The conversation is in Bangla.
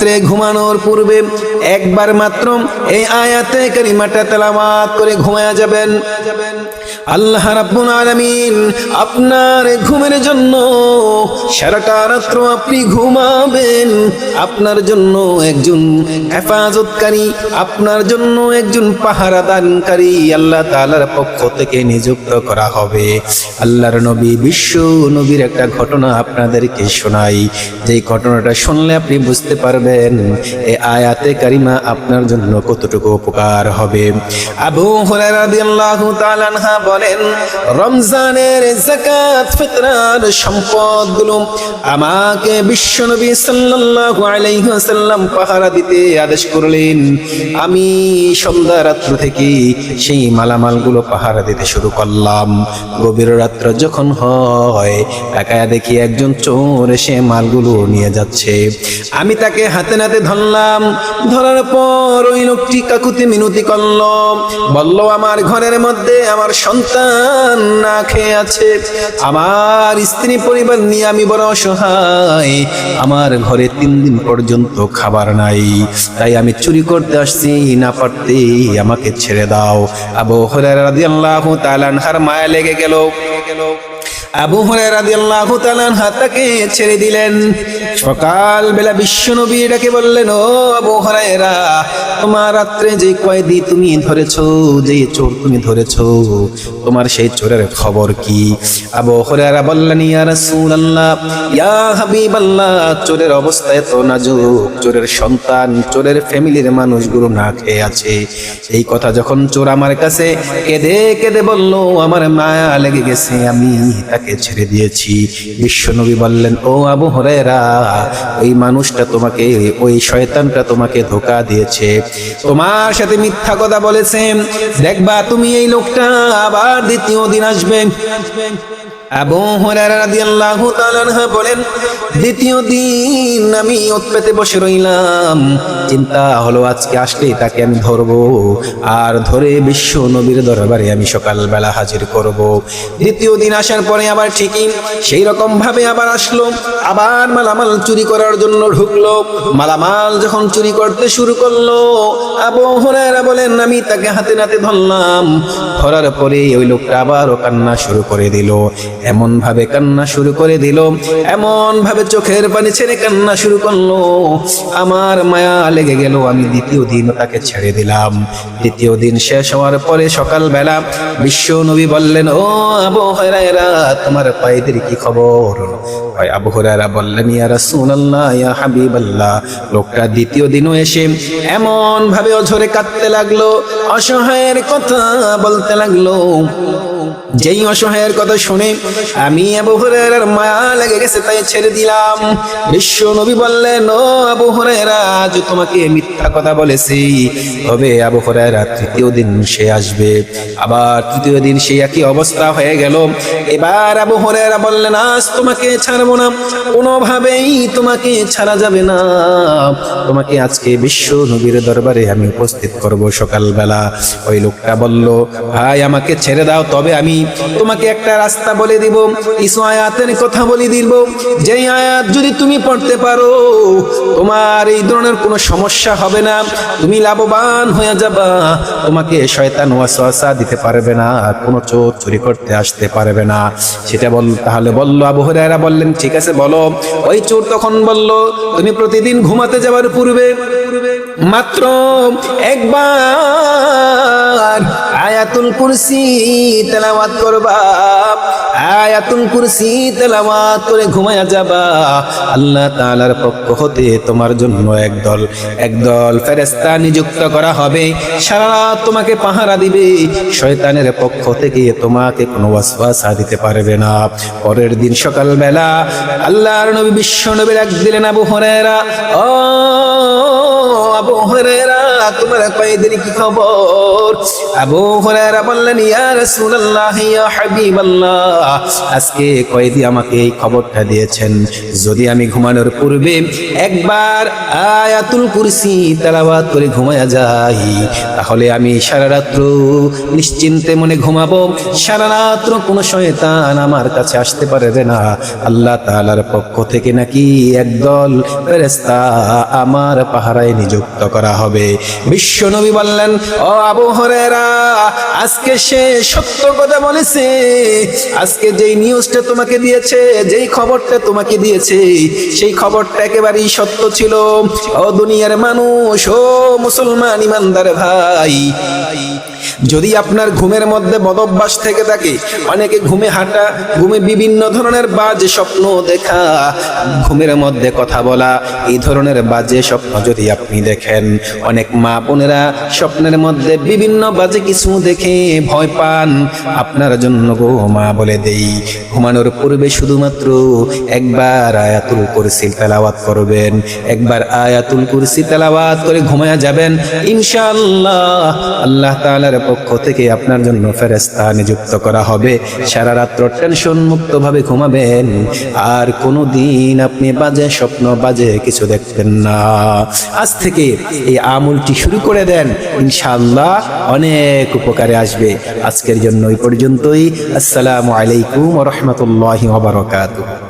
রাত্রে ঘুমানোর পূর্বে একবার মাত্র এই আয়াতে কারিমাটা তেলাওয়াত করে ঘুমায়া যাবেন। আল্লাহ রাব্বুল আলামিন আপনার ঘুমের জন্য সারাটা রাত্র আপনি ঘুমাবেন। আপনার জন্য একজন হেফাজতকারী, আপনার জন্য একজন পাহারাদানকারী আল্লাহ তাআলার পক্ষ থেকে নিযুক্ত করা হবে। আল্লাহর নবী, বিশ্ব নবীর একটা ঘটনা আপনাদেরকে শোনাই। যেই ঘটনাটা শুনলে আপনি বুঝতে পারবেন, এই আয়াতে কারিমা আপনার জন্য কতটুকু উপকার হবে? আবু রাদিয়াল্লাহু তাআলা আনহা বলেন, রমজানের যাকাত, ফিতরার সম্পদগুলো আমাকে বিশ্বনবী সাল্লাল্লাহু আলাইহি ওয়াসাল্লাম পাহারা দিতে আদেশ করলেন। আমি সন্ধ্যা রাত্র থেকে সেই মালামালগুলো পাহারা দিতে শুরু করলাম। গভীর রাত্র যখন হয়, তাকায়া দেখি একজন চোর এসে মালগুলো নিয়ে যাচ্ছে। আমি তাকে হাতে নাতে ধরলাম ধরার পর ওই লোকটি কাকুতি মিনতি করল। বলল, আমার ঘরের মধ্যে আমার সন্তান না খেয়ে আছে। আমার স্ত্রী পরিবার নিয়ে আমি বড় অসহায়। আমার ঘরে তিন দিন পর্যন্ত খাবার নাই। তাই আমি চুরি করতে আসছি। না পারতে আমাকে ছেড়ে দাও। আবু হরারা রাদিয়াল্লাহু তাআলা আনহার মায়া লেগে গেল। আবু রাদিয়াল্লাহু তাআলা আনহা তাকে ছেড়ে দিলেন। সকাল বেলা বিশ্বনবী এটাকে বললেন, ও আবু হুরায়রা, তোমার রাত্রে যে কয়েদি তুমি ধরেছো, যে চোর তুমি ধরেছো, তোমার সেই চোরের খবর কি? আবু হুরায়রা বললেন, ইয়া রাসূলুল্লাহ, ইয়া হাবিবাল্লাহ, চোরের অবস্থা এত নাজুক, চোরের সন্তান, চোরের ফ্যামিলির মানুষগুলো না খেয়ে আছে। এই কথা যখন চোর আমার কাছে কেঁদে কেঁদে বলল আমার মায়া লেগে গেছে, আমি তাকে ছেড়ে দিয়েছি। বিশ্বনবী বললেন, ও আবু হরেরা ওই মানুষটা তোমাকে, ওই শয়তানটা তোমাকে ধোকা দিয়েছে। তোমার সাথে মিথ্যা কথা বলেছেন। দেখবা, তুমি এই লোকটা আবার দ্বিতীয় দিন আসবে। আবু হুরায়রা রাদিয়াল্লাহু তাআলা বলেন, দ্বিতীয় দিন আমি ওত পেতে বসে রইলাম। চিন্তা হলো আজকে আসলেই তাকে আমি ধরবো। আর ধরে বিশ্ব নবীর দরবারে আমি সকালবেলা হাজির দ্বিতীয় দিন আসার পরে আবার ঠিকই সেই রকম ভাবে আবার আসলো। আবার মালামাল চুরি করার জন্য ঢুকলো। মালামাল যখন চুরি করতে শুরু করল, আবু বলেন, আমি তাকে হাতে নাতে ধরলাম। ধরার পরে ওই লোকটা আবারও কান্না শুরু করে দিল। এমন ভাবে কান্না শুরু করে দিল। এমন ভাবে চোখের পানি ছেড়ে কান্না শুরু করল। আমার মায়া লেগে গেল, আমি দ্বিতীয় দিন তাকে ছেড়ে দিলাম। দ্বিতীয় দিন শেষ হওয়ার পরে সকালবেলা বিশ্ব নবী বললেন, ও আবু হরাইরা তোমার পায়েদের কি খবর? হয় আবু হরাইরা বললেন, ইয়া রাসূলুল্লাহ, ইয়া হাবিবাল্লাহ। লোকটা দ্বিতীয় দিনও এসে এমন ভাবে অঝরে কাঁদতে লাগল, অসহায়ের কথা বলতে লাগল। যেই অসহায়ের কথা শুনে আমি আবু হুরায়রার মায়া লেগে গেছে, তাই ছেড়ে দিলাম। বিশ্ব নবী বললেন, ও আবু হুরায়রা, আজ তোমাকে মিথ্যা কথা বলেছি। তবে আবু হুরায়রা তৃতীয় দিন সে আসবে। আবার তৃতীয় দিন সে একই অবস্থা হয়ে গেল। এবার আবু হুরায়রা বললেন, আজ তোমাকে ছাড়বো না। কোনোভাবেই তোমাকে ছাড়া যাবে না। তোমাকে আজকে বিশ্ব নবীর দরবারে আমি উপস্থিত করব সকালবেলা। ওই লোকটা বলল, ভাই, আমাকে ছেড়ে দাও। তবে আমি তোমাকে একটা রাস্তা বলে দিব, কিছু আয়াতের কথা বলে দিব। যেই আয়াত যদি তুমি পড়তে পারো, তোমার এই ধরনের কোনো সমস্যা হবে না। তুমি লাভবান হয়ে যাবা। তোমাকে শয়তান ওয়াসওয়াসা দিতে পারবে না, কোনো চোর চুরি করতে আসতে পারবে না। সেটা বল, তাহলে বলল আবু হুরায়রা বললেন, ঠিক আছে, বলো। ওই চোর তখন বলল, তুমি প্রতিদিন ঘুমাতে যাওয়ার পূর্বে মাত্র একবার আয়াতুল কুরসি তেলাওয়াত করবা। আয়াতুল কুরসি তেলাওয়াত করে ঘুমায়া যাবা। আল্লাহ তাআলার পক্ষ হতে তোমার জন্য একদল একদল ফেরেশতা নিযুক্ত করা হবে। সারা রাত তোমাকে পাহারা দিবে। শয়তানের পক্ষ থেকে তোমাকে কোনো ওয়াসওয়াসা দিতে পারবে না। পরের দিন সকালবেলা আল্লাহর নবী বিশ্ব নবীর এক দিলেন আবু হুরায়রা। ও আবু হুরায়রা তোমার কয় এদের কি খবর? আবু হুরায়রা বললেন, ইয়া রাসূলুল্লাহ, ইয়া হাবিবাল্লাহ। আজকে কয়েদি আমাকে এই খবরটা দিয়েছেন। যদি আমি ঘুমানোর পূর্বে একবার আয়াতুল কুরসি তেলাওয়াত করে ঘুমায়া যাই, তাহলে আমি সারা রাত্র নিশ্চিন্তে মনে ঘুমাবো। সারা রাত্র কোনো শয়তান আমার কাছে আসতে পারবে না। আল্লাহ তাআলার পক্ষ থেকে নাকি একদল ফেরেশতা আমার পাহারায় নিযুক্ত করা হবে। বিশ্ব নবী বললেন, ও আবু হরেরা আজকে সে সত্য কথা বলেছে। আজকে যেই নিউজটা তোমাকে দিয়েছে, যেই খবরটা তোমাকে দিয়েছে, সেই খবরটা একেবারেই সত্য ছিল। ও দুনিয়ার মানুষ, ও মুসলমান ইমানদার ভাই যদি আপনার ঘুমের মধ্যে বদভ্যাস থেকে থাকে, অনেকে ঘুমে হাঁটা, ঘুমে বিভিন্ন ধরনের বাজে স্বপ্ন দেখা, ঘুমের মধ্যে কথা বলা, এই ধরনের বাজে স্বপ্ন যদি আপনি দেখেন, অনেক মা বোনেরা স্বপ্নের মধ্যে বিভিন্ন বাজে কিছু দেখে ভয় পান। আপনার জন্য গো মা বলে দেই, ঘুমানোর পূর্বে শুধুমাত্র একবার আয়াতুল কুরসি তেলাওয়াত করবেন। একবার আয়াতুল কুরসি তেলাওয়াত করে ঘুমায়া যাবেন, ইনশাআল্লাহ। আল্লাহ তাআলার পক্ষ থেকে আপনার জন্য ফেরেশতা নিযুক্ত করা হবে। সারা রাত্র টেনশন মুক্ত ভাবে ঘুমাবেন। আর কোনো দিন আপনি বাজে স্বপ্ন, বাজে কিছু দেখবেন না। আজ থেকে এই আমলটি শুরু করে দেন। ইনশাআল্লাহ অনেক উপকারে আসবে। আজকের জন্য এই পর্যন্তই। আসসালামু আলাইকুম রাহমাতুল্লাহি ওয়া বারাকাতুহু।